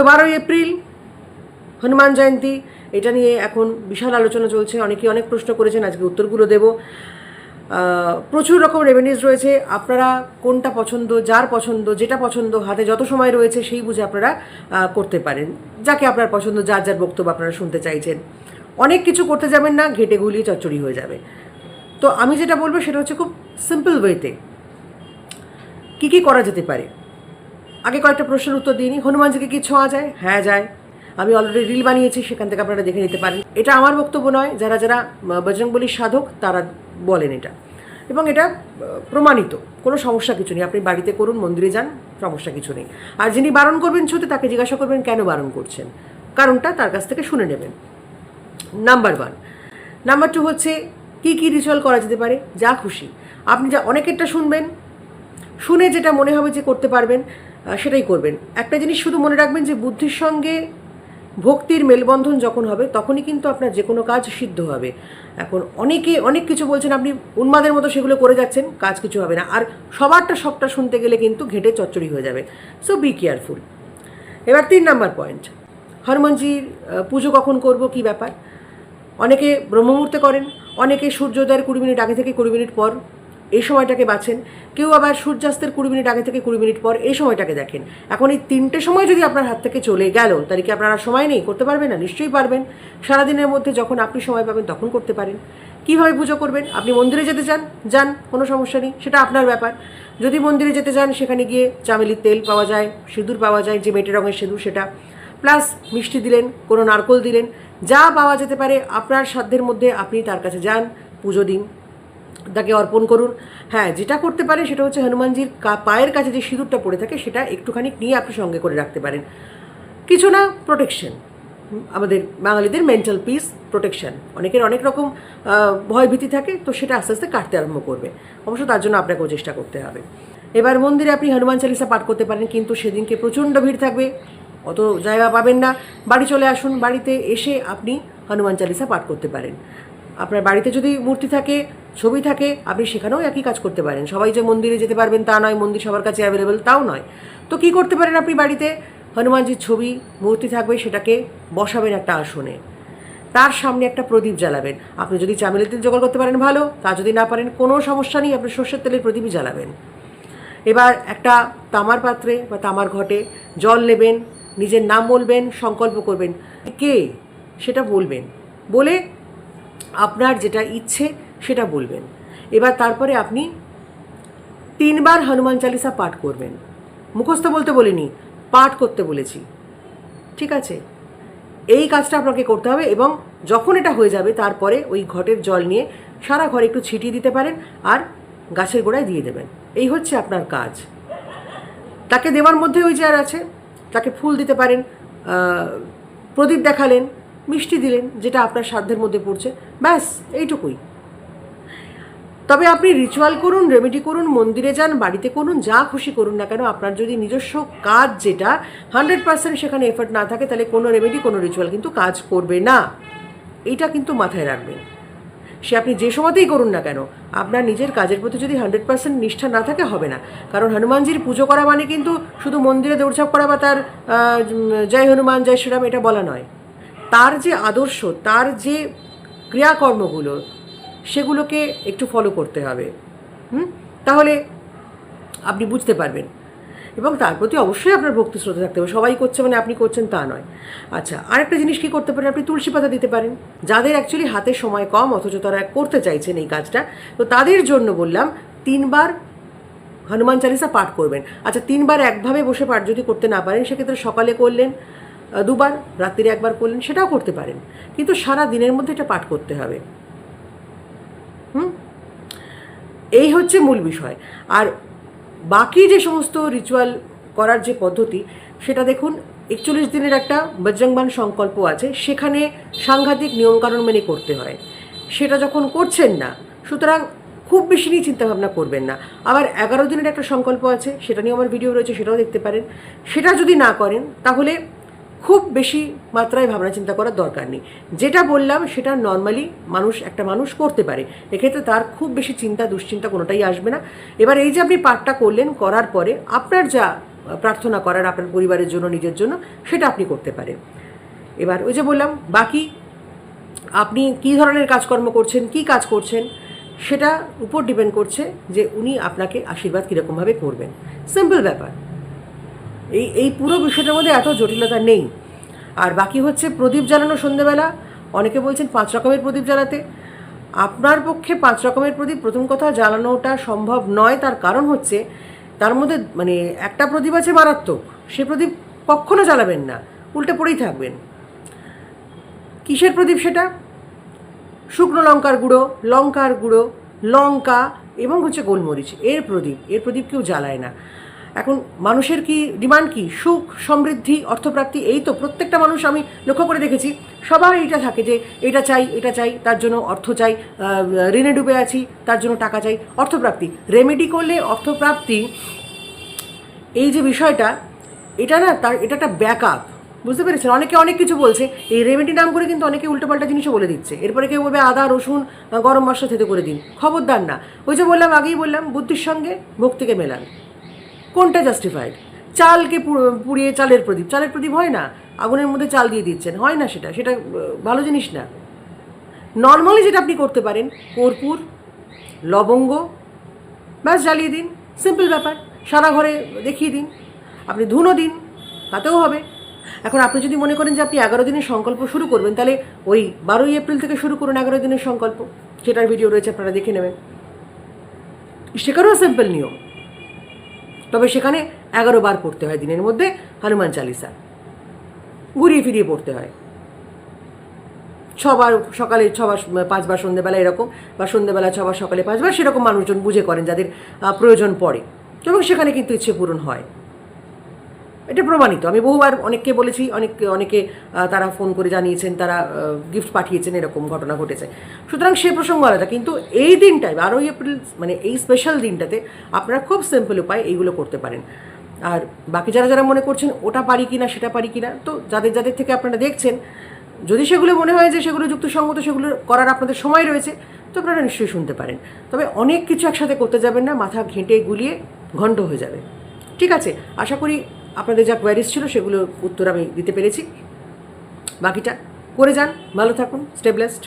তো বারোই এপ্রিল, হনুমান জয়ন্তী। এটা নিয়ে এখন বিশাল আলোচনা চলছে। অনেকে অনেক প্রশ্ন করেছেন, আজকে উত্তরগুলো দেব। প্রচুর রকম রেভিনিউজ রয়েছে। আপনারা কোনটা পছন্দ, যার পছন্দ, যেটা পছন্দ, হাতে যত সময় রয়েছে, সেই বুঝে আপনারা করতে পারেন। যাকে আপনার পছন্দ, যার যার বক্তব্য আপনারা শুনতে চাইছেন। অনেক কিছু করতে যাবেন না, ঘেটে গুলিয়ে চচ্চড়ি হয়ে যাবে। তো আমি যেটা বলব, সেটা হচ্ছে খুব সিম্পল ওয়েতে কী কী করা যেতে পারে? আগে কয়েকটা প্রশ্নের উত্তর দিইনি। হনুমানজিকে কি ছোঁয়া যায়? হ্যাঁ যায়। আমি অলরেডি রিল বানিয়েছি, সেখান থেকে আপনারা দেখে নিতে পারেন। এটা আমার বক্তব্য নয়, যারা যারা বজরংবলির সাধক, তারা বলেন এটা। এবং এটা প্রমাণিত। কোনো সমস্যা কিছু নেই। আপনি বাড়িতে করুন, মন্দিরে যান, সমস্যা কিছু নেই। আর যিনি বারণ করবেন ছুতে, তাকে জিজ্ঞাসা করবেন, কেন বারণ করছেন? কারণটা তার কাছ থেকে শুনে নেবেন। নাম্বার ওয়ান নাম্বার টু হচ্ছে, কী কী রিচুয়াল করা যেতে পারে? যা খুশি। আপনি যা অনেকেরটা শুনবেন, শুনে যেটা মনে হবে যে করতে পারবেন সেটাই করবেন। একটা জিনিস শুধু মনে রাখবেন যে বুদ্ধির সঙ্গে ভক্তির মেলবন্ধন যখন হবে, তখনই কিন্তু আপনার যে কোনো কাজ সিদ্ধ হবে। এখন অনেকে, অনেক কিছু বলছেন, আপনি উন্মাদের মতো সেগুলো করে যাচ্ছেন, কাজ কিছু হবে না। আর সবারটা, সবটা শুনতে গেলে কিন্তু ঘেটে চচ্চড়ি হয়ে যাবে। সো বি কেয়ারফুল এবার তিন নাম্বার পয়েন্ট হনুমানজির পুজো কখন করব, কি ব্যাপার? অনেকে ব্রহ্মমুহূর্তে করেন, অনেকে সূর্যোদয়ের কুড়ি মিনিট, আগে থেকে কুড়ি মিনিট পর এই সময়টাকে বাছেন কেউ আবার সূর্যাস্তের কুড়ি মিনিট আগে থেকে কুড়ি মিনিট পর এই সময়টাকে দেখেন। এখন এই তিনটে সময় যদি আপনার হাত থেকে চলে গেল, তাহলে কি আপনারা সময় নেই? করতে পারবেন না? নিশ্চয়ই পারবেন। সারাদিনের মধ্যে যখন আপনি সময় পাবেন, তখন করতে পারেন। কীভাবে পুজো করবেন? আপনি মন্দিরে যেতে চান? যান, কোনো সমস্যা নেই। সেটা আপনার ব্যাপার। যদি মন্দিরে যেতে চান, সেখানে গিয়ে চামেলির তেল পাওয়া যায়, সিঁদুর পাওয়া যায়, যে মেটে রঙের সিঁদুর সেটা। প্লাস মিষ্টি দিলেন, কোনো নারকল দিলেন। যা পাওয়া যেতে পারে আপনার সাধ্যের মধ্যে আপনি তার কাছে যান, পুজো দিন। তাকে অর্পণ করুন। হ্যাঁ যেটা করতে পারেন সেটা হচ্ছে হনুমানজির পায়ের কাছে যে সিঁদুরটা পড়ে থাকে সেটা একটুখানি নিয়ে আপনি সঙ্গে করে রাখতে পারেন। কিছু না প্রোটেকশন আমাদের বাঙালিদের মেন্টাল পিস প্রোটেকশন অনেকের অনেক রকম ভয়ভীতি থাকে, তো সেটা আস্তে আস্তে কাটতে আরম্ভ করবে। অবশ্য তার জন্য আপনাকেও চেষ্টা করতে হবে। এবার মন্দিরে আপনি হনুমান চালিসা পাঠ করতে পারেন, কিন্তু সেদিনকে প্রচণ্ড ভিড় থাকবে। অত জায়গা পাবেন না। বাড়ি চলে আসুন, বাড়িতে এসে আপনি হনুমান চালিসা পাঠ করতে পারেন। আপনার বাড়িতে যদি মূর্তি থাকে ছবি থাকে, আপনি সেখানেও একই কাজ করতে পারেন। সবাই যে মন্দিরে যেতে পারবেন তা নয়, মন্দির সবার কাছে অ্যাভেলেবেল তাও নয়। তো কি করতে পারেন আপনি বাড়িতে? হনুমানজির ছবি, মূর্তি থাকবে, সেটাকে বসাবেন একটা আসনে। তার সামনে একটা প্রদীপ জ্বালাবেন। আপনি যদি চামেলির তেল জোগাড় করতে পারেন, ভালো। তা যদি না পারেন, কোনো সমস্যা নেই, আপনি সর্ষের তেলের প্রদীপই জ্বালাবেন। এবার একটা তামার পাত্রে বা তামার ঘটে জল নেবেন, নিজের নাম বলবেন, সংকল্প করবেন। কে? সেটা বলবেন। বলে আপনার যেটা ইচ্ছে সেটা বলবেন। এবার তারপরে আপনি তিনবার হনুমান চালিসা পাঠ করবেন। মুখস্থ বলতে বলিনি, পাঠ করতে বলেছি। ঠিক আছে? এই কাজটা আপনাকে করতে হবে এবং যখন এটা হয়ে যাবে তারপরে ওই ঘটের জল নিয়ে সারা ঘরে একটু ছিটিয়ে দিতে পারেন আর গাছের গোড়ায় দিয়ে দেবেন। এই হচ্ছে আপনার কাজ। তাকে দেওয়ার মধ্যে ওই যে আর আছে, তাকে ফুল দিতে পারেন প্রদীপ দেখালেন, মিষ্টি দিলেন, যেটা আপনার সাধ্যের মধ্যে পড়ছে। ব্যাস, এইটুকুই। তবে আপনি রিচুয়াল করুন রেমেডি করুন, মন্দিরে যান, বাড়িতে করুন, যা খুশি করুন না কেন, আপনার যদি নিজস্ব কাজ যেটা হান্ড্রেড পার্সেন্ট সেখানে এফর্ট না থাকে, তাহলে কোনো রেমেডি কোনো রিচুয়াল কিন্তু কাজ করবে না। এইটা কিন্তু মাথায় রাখবেন। সে আপনি যে সময়তেই করুন না কেন, আপনার নিজের কাজের প্রতি যদি হান্ড্রেড পার্সেন্ট নিষ্ঠা না থাকে, হবে না। কারণ হনুমানজির পুজো করা মানে কিন্তু শুধু মন্দিরে দৌড়ঝাঁপ করা বা তার জয় হনুমান, জয় শ্রীরাম, এটা বলা নয়। তার যে আদর্শ, তার যে ক্রিয়াকর্মগুলো সেগুলোকে একটু ফলো করতে হবে, হুম? তাহলে আপনি বুঝতে পারবেন। এবং তার প্রতি অবশ্যই আপনার ভক্তি শ্রদ্ধা থাকতে হবে। সবাই করছে মানে আপনি করছেন তা নয়। আচ্ছা আরেকটা জিনিস কি করতে পারেন? আপনি তুলসী পাতা দিতে পারেন। যাদের অ্যাকচুয়ালি হাতে সময় কম, অথচ তারা করতে চাইছেন এই কাজটা, তো তাদের জন্য বললাম তিনবার হনুমান চালিসা পাঠ করবেন। আচ্ছা তিনবার একভাবে বসে পাঠ যদি করতে না পারেন, সেক্ষেত্রে সকালে করলেন দুবার, রাত্রিরে একবার করলেন, সেটাও করতে পারেন। কিন্তু সারা দিনের মধ্যে এটা পাঠ করতে হবে হুম এই হচ্ছে মূল বিষয়। আর বাকি যে সমস্ত রিচুয়াল করার যে পদ্ধতি, সেটা দেখুন, একচল্লিশ দিনের একটা বজ্রংবান সংকল্প আছে, সেখানে সাংঘাতিক নিয়মকানুন মেনে করতে হয়। সেটা যখন করছেন না, সুতরাং খুব বেশি নিয়ে চিন্তাভাবনা করবেন না। আবার এগারো দিনের একটা সংকল্প আছে, সেটা নিয়ে আমার ভিডিও রয়েছে, সেটাও দেখতে পারেন। সেটা যদি না করেন, তাহলে খুব বেশি মাত্রায় ভাবনা চিন্তা করার দরকার নেই। যেটা বললাম, সেটা নর্মালি মানুষ, একটা মানুষ করতে পারে। এক্ষেত্রে তার খুব বেশি চিন্তা, দুশ্চিন্তা কোনোটাই আসবে না। এবার এই যে আপনি পাঠটা করলেন, করার পরে আপনার যা প্রার্থনা করার আপনার পরিবারের জন্য, নিজের জন্য, সেটা আপনি করতে পারেন। এবার ওই যে বললাম, বাকি আপনি কী ধরনের কাজকর্ম করছেন, কি কাজ করছেন, সেটা উপর ডিপেন্ড করছে যে উনি আপনাকে আশীর্বাদ কীরকমভাবে করবেন। সিম্পল ব্যাপার। এই এই পুরো বিষয়টার মধ্যে এত জটিলতা নেই। আর বাকি হচ্ছে প্রদীপ জ্বালানো সন্ধেবেলা অনেকে বলছেন পাঁচ রকমের প্রদীপ জ্বালাতে। আপনার পক্ষে পাঁচ রকমের প্রদীপ, প্রথম কথা জ্বালানোটা সম্ভব নয়, তার কারণ হচ্ছে তার মধ্যে মানে একটা প্রদীপ আছে মারাত্মক, সে প্রদীপ কখনো জ্বালাবেন না, উল্টে পড়েই থাকবেন। কিসের প্রদীপ সেটা? শুকনো লঙ্কার গুঁড়ো লঙ্কার গুঁড়ো, লঙ্কা এবং হচ্ছে গোলমরিচ, এর প্রদীপ এর প্রদীপ কেউ জ্বালায় না। এখন মানুষের কি ডিমান্ড কি? সুখ, সমৃদ্ধি, অর্থপ্রাপ্তি, এই তো প্রত্যেকটা মানুষ আমি লক্ষ্য করে দেখেছি। সবার এইটা থাকে যে এটা চাই এটা চাই, তার জন্য অর্থ চাই ঋণে ডুবে আছি, তার জন্য টাকা চাই, অর্থপ্রাপ্তি। রেমেডি করলে অর্থপ্রাপ্তি, এই যে বিষয়টা, এটা না তার, এটা একটা ব্যাক আপ বুঝতে পেরেছেন? অনেকে অনেক কিছু বলছে, এই রেমেডি নাম করে কিন্তু অনেকে উল্টোপাল্টা জিনিসও বলে দিচ্ছে। এরপরে কেউ বলবে, আদা, রসুন, গরম মশলা থেতে করে দিন। খবরদার না। ওই যে বললাম, আগেই বললাম, বুদ্ধির সঙ্গে ভক্তিকে মেলান। কোনটা জাস্টিফাইড চালকে পুড়িয়ে চালের প্রদীপ। চালের প্রদীপ হয় না? আগুনের মধ্যে চাল দিয়ে দিচ্ছেন। হয় না সেটা? সেটা ভালো জিনিস না। নর্মালি যেটা আপনি করতে পারেন, কর্পূর, লবঙ্গ, ব্যাস জ্বালিয়ে দিন। সিম্পল ব্যাপার। সারা ঘরে দেখিয়ে দিন। আপনি ধুনো দিন। তাতেও হবে। এখন আপনি যদি মনে করেন যে আপনি এগারো দিনের সংকল্প শুরু করবেন, তাহলে ওই বারোই এপ্রিল থেকে শুরু করুন এগারো দিনের সংকল্প। সেটার ভিডিও রয়েছে, আপনারা দেখে নেবেন। সেখানেও সিম্পল নিয়ম। তবে সেখানে এগারো বার পড়তে হয় দিনের মধ্যে হনুমান চালিসা। ঘুরিয়ে ফিরিয়ে পড়তে হয়। ছবার সকালে ছবার পাঁচবার সন্ধ্যেবেলা এরকম বা সন্ধ্যেবেলা ছবার সকালে পাঁচবার সেরকম মানুষজন বুঝে করেন যাদের প্রয়োজন পড়ে এবং সেখানে কিন্তু ইচ্ছে পূরণ হয়। এটা প্রমাণিত। আমি বহুবার অনেককে বলেছি অনেক অনেকে তারা ফোন করে জানিয়েছেন, তারা গিফট পাঠিয়েছেন, এরকম ঘটনা ঘটেছে। সুতরাং সে প্রসঙ্গ আলাদা, কিন্তু এই দিনটায়, বারোই এপ্রিল মানে এই স্পেশাল দিনটাতে আপনারা খুব সিম্পল উপায় এইগুলো করতে পারেন। আর বাকি যারা যারা মনে করছেন ওটা পারি কি না সেটা পারি কি না তো যাদের যাদের থেকে আপনারা দেখছেন, যদি সেগুলো মনে হয় যে সেগুলো যুক্তিসঙ্গত, সেগুলো করার আপনাদের সময় রয়েছে, তো আপনারা নিশ্চয়ই শুনতে পারেন। তবে অনেক কিছু একসাথে করতে যাবেন না, মাথা ঘেঁটে গুলিয়ে ঘন্ট হয়ে যাবে। ঠিক আছে, আশা করি আপনাদের যা কোয়ারিজ ছিল সেগুলোর উত্তর আমি দিতে পেরেছি। বাকিটা করে যান, ভালো থাকুন স্টেবলেসড